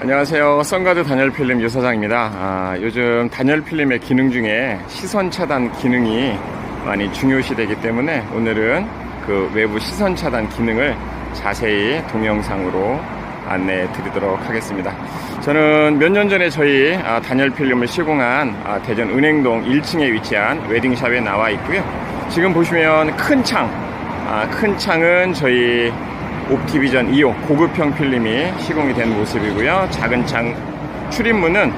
안녕하세요. 선가드 단열 필름 유사장입니다. 아, 요즘 단열 필름의 기능 중에 시선 차단 기능이 많이 중요시되기 때문에 오늘은 그 외부 시선 차단 기능을 자세히 동영상으로 안내해 드리도록 하겠습니다. 저는 몇 년 전에 저희 아, 단열 필름을 시공한 아, 대전 은행동 1층에 위치한 웨딩샵에 나와 있고요. 지금 보시면 큰 창, 아, 큰 창은 저희 옵티비전 2호 고급형 필름이 시공이 된 모습이고요. 작은 창 출입문은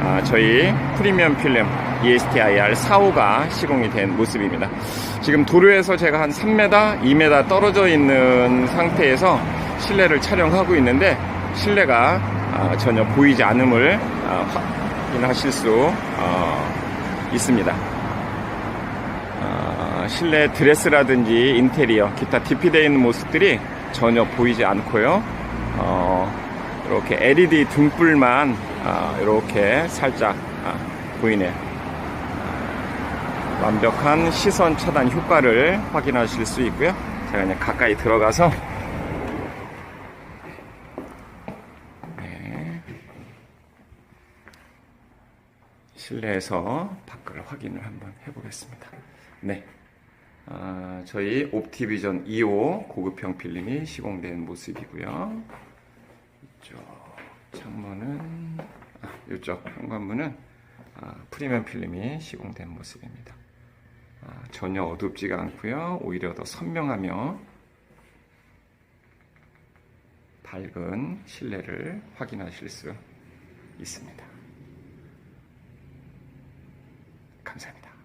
아, 저희 프리미엄 필름 ESTIR 4호가 시공이 된 모습입니다. 지금 도로에서 제가 한 3m, 2m 떨어져 있는 상태에서 실내를 촬영하고 있는데 실내가 아, 전혀 보이지 않음을 아, 확인하실 수 어, 있습니다. 아, 실내 드레스라든지 인테리어, 기타 디피되어 있는 모습들이 전혀 보이지 않고요. 어, 이렇게 LED 등불만 아, 이렇게 살짝 아, 보이네요. 아, 완벽한 시선 차단 효과를 확인하실 수 있고요. 제가 그냥 가까이 들어가서 네. 실내에서 밖을 확인을 한번 해보겠습니다. 네. 아, 저희 옵티비전 2호 고급형 필름이 시공된 모습이고요. 이쪽 창문은 아, 이쪽 현관문은 아, 프리미엄 필름이 시공된 모습입니다. 아, 전혀 어둡지가 않고요. 오히려 더 선명하며 밝은 실내를 확인하실 수 있습니다. 감사합니다.